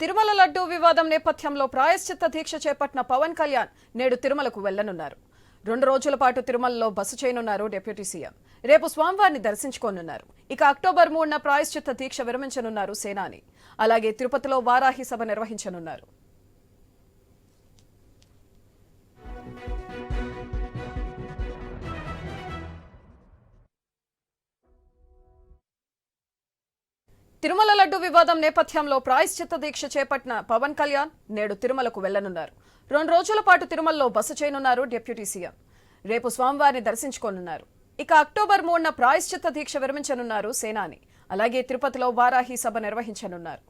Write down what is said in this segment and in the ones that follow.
తిరుమల లడ్డూ వివాదం నేపథ్యంలో ప్రాయశ్చిత్త దీక్ష చేపట్టిన పవన్ కళ్యాణ్ నేడు తిరుమలకు వెళ్ళనున్నారు రెండు రోజుల పాటు తిరుమలలో బస చేయనున్నారు డిప్యూటీ సీఎం. రేపు స్వామివారిని దర్శించుకోనున్నారు. ఇక అక్టోబర్ మూడున ప్రాయశ్చిత్త దీక్ష విరమించనున్నారు సేనాని. అలాగే తిరుపతిలో వారాహి సభ నిర్వహించనున్నారు. తిరుమల లడ్డు వివాదం నేపథ్యంలో ప్రాయశ్చిత్త దీక్ష చేపట్టిన పవన్ కళ్యాణ్ నేడు తిరుమలకు వెళ్ళనున్నారు. రెండు రోజుల పాటు తిరుమలలో బస చేయనున్నారు డిప్యూటీ సీఎం. రేపు స్వామివారిని దర్శించుకోనున్నారు. ఇక అక్టోబర్ మూడున ప్రాయశ్చిత్త దీక్ష విరమించనున్నారు సేనాని. అలాగే తిరుపతిలో వారాహి సభ నిర్వహించనున్నారు.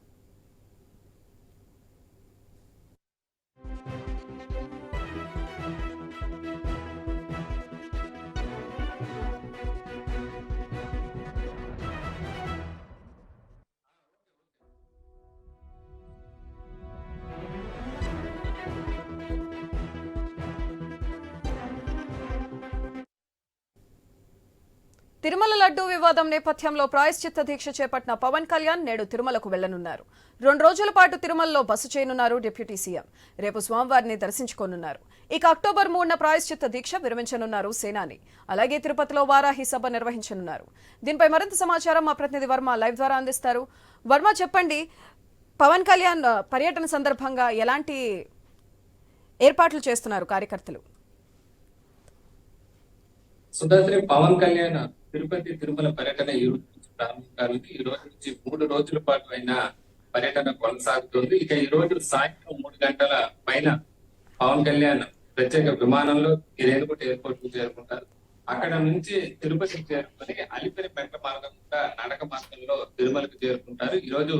తిరుమల లడ్డూ వివాదం నేపథ్యంలో ప్రాయశ్చిత్త దీక్ష చేపట్టిన పవన్ కళ్యాణ్ నేడు తిరుమలకు వెళ్ళనున్నారు. రెండు రోజుల పాటు తిరుమలలో బస చేయనున్నారు డిప్యూటీ సీఎం. రేపు స్వామివారిని దర్శించుకోనున్నారు. ఇక అక్టోబర్ మూడున ప్రాయశ్చిత్త దీక్ష విరమించనున్నారు సేనాని. అలాగే తిరుపతిలో వారాహి సభ నిర్వహించనున్నారు. దీనిపై మరింత సమాచారం మా ప్రతినిధి వర్మ లైవ్ ద్వారా అందిస్తారు. వర్మ చెప్పండి పవన్ కళ్యాణ్ పర్యటన సందర్భంగా ఎలాంటి ఏర్పాట్లు చేస్తున్నారు కార్యకర్తలు? సుధాత్రి పవన్ కళ్యాణ్ తిరుపతి తిరుమల పర్యటన ఈ రోజు నుంచి ప్రారంభించాలని. ఈ రోజు నుంచి మూడు రోజుల పాటు అయిన పర్యటన కొనసాగుతుంది. ఇక ఈ రోజు సాయంత్రం మూడు గంటల పైన పవన్ కళ్యాణ్ ప్రత్యేక విమానంలో ఈ రేణుగుంట ఎయిర్పోర్ట్కు చేరుకుంటారు. అక్కడ నుంచి తిరుపతికి చేరుకుని అలిపిరి మెట్ల మార్గం గుండా నడక మార్గంలో తిరుమలకు చేరుకుంటారు. ఈ రోజు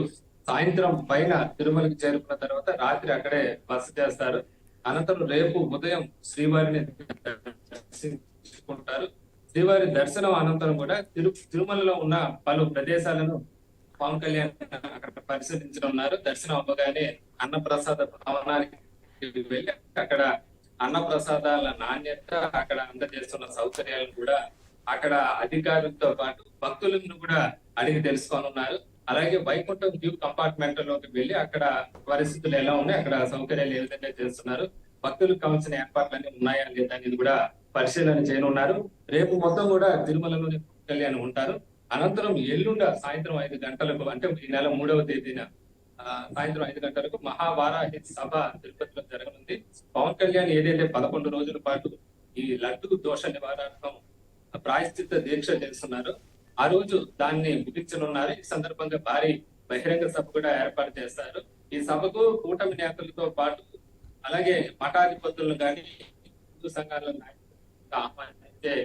సాయంత్రం పైన తిరుమలకు చేరుకున్న తర్వాత రాత్రి అక్కడే బస చేస్తారు. అనంతరం రేపు ఉదయం శ్రీవారిని దర్శించుకుంటారు శ్రీవారి దర్శనం అనంతరం కూడా తిరు తిరుమలలో ఉన్న పలు ప్రదేశాలను పవన్ కళ్యాణ్ అక్కడ పరిశీలించనున్నారు. దర్శనం అవ్వగానే అన్నప్రసాద భవనానికి వెళ్ళి అక్కడ అన్నప్రసాదాల నాణ్యత అక్కడ అందజేస్తున్న సౌకర్యాలను కూడా అక్కడ అధికారులతో పాటు భక్తులను కూడా అడిగి తెలుసుకోనున్నారు. అలాగే వైకుంఠం వ్యూ కంపార్ట్మెంట్లోకి వెళ్ళి అక్కడ పరిస్థితులు ఎలా ఉన్నాయి అక్కడ సౌకర్యాలు ఏ విధంగా చేస్తున్నారు భక్తులకు కావాల్సిన ఏర్పాట్లన్నీ ఉన్నాయా లేదా అనేది కూడా పరిశీలన చేయనున్నారు. రేపు మొత్తం కూడా తిరుమలలోని కళ్యాణ్ ఉంటారు. అనంతరం ఎల్లుండ సాయంత్రం ఐదు గంటలకు అంటే ఈ నెల మూడవ తేదీన సాయంత్రం ఐదు గంటలకు మహావారాహి సభ తిరుపతిలో జరగనుంది. పవన్ కళ్యాణ్ ఏదైతే పదకొండు రోజుల పాటు ఈ లడ్డు దోష నివారణం ప్రాయశ్చిత్త దీక్ష చేస్తున్నారు ఆ రోజు దాన్ని ముగించనున్నారు. ఈ సందర్భంగా భారీ బహిరంగ సభ కూడా ఏర్పాటు చేస్తారు. ఈ సభకు కూటమి నేతలతో పాటు అలాగే మఠాధిపతులను కానీ హిందూ సంఘాల నాయకులు ఆహ్వానించే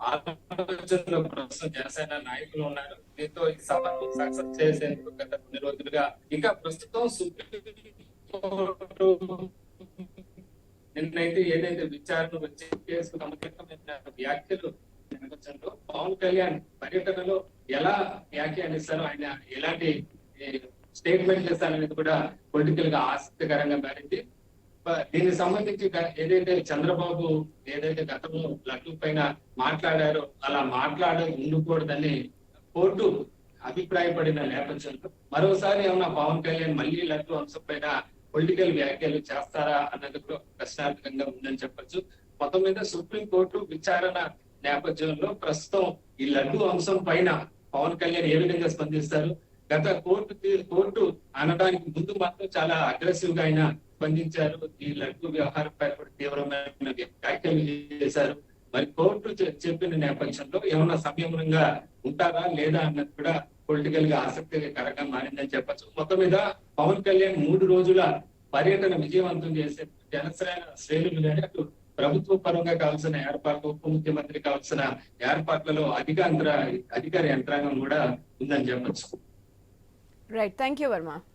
ఆలోచనలో ప్రస్తుతం జనసేన నాయకులు ఉన్నారు. దీంతో ఈ సభను సక్సెస్ చేసేందుకు గత కొన్ని రోజులుగా ఇంకా ప్రస్తుతం సుప్రీంకోర్టు నిన్నైతే ఏదైతే విచారణ వచ్చి కేసుకు వ్యాఖ్యలు నేపథ్యంలో పవన్ కళ్యాణ్ పర్యటనలో ఎలా వ్యాఖ్యానిస్తారో ఆయన ఎలాంటి స్టేట్మెంట్ చేస్తారనేది కూడా పొలిటికల్గా ఆసక్తికరంగా మారింది. దీనికి సంబంధించి ఏదైతే చంద్రబాబు ఏదైతే గతంలో లడ్డు పైన మాట్లాడారో అలా మాట్లాడ ఉండకూడదని కోర్టు అభిప్రాయపడిన నేపథ్యంలో మరోసారి ఏమన్నా పవన్ కళ్యాణ్ మళ్ళీ లడ్డు అంశం పైన పొలిటికల్ వ్యాఖ్యలు చేస్తారా అన్నది కూడా ప్రశ్నార్థకంగా ఉందని చెప్పొచ్చు. మొత్తం మీద సుప్రీం కోర్టు విచారణ నేపథ్యంలో ప్రస్తుతం ఈ లడ్డు అంశం పైన పవన్ కళ్యాణ్ ఏ విధంగా స్పందిస్తారు? గత కోర్టు కోర్టు అనడానికి ముందు మాత్రం చాలా అగ్రెసివ్గా ఆయన స్పందించారు. ఈ లడ్డు వ్యవహారంపై కూడా తీవ్రమైన వ్యాఖ్యలు చేశారు. మరి కోర్టు చెప్పిన నేపథ్యంలో ఏమన్నా సంయమనంగా ఉంటారా లేదా అన్నది కూడా పొలిటికల్గా ఆసక్తికరంగా మారిందని చెప్పొచ్చు. మొత్తం మీద పవన్ కళ్యాణ్ మూడు రోజుల పర్యటన విజయవంతం చేసే జనసేన శ్రేణులు కానీ అటు ప్రభుత్వ పరంగా కావాల్సిన ఏర్పాట్లు ఉప ముఖ్యమంత్రి కావాల్సిన ఏర్పాట్లలో అధికార అధికార యంత్రాంగం కూడా ఉందని చెప్పచ్చు. Right. Thank you, Verma.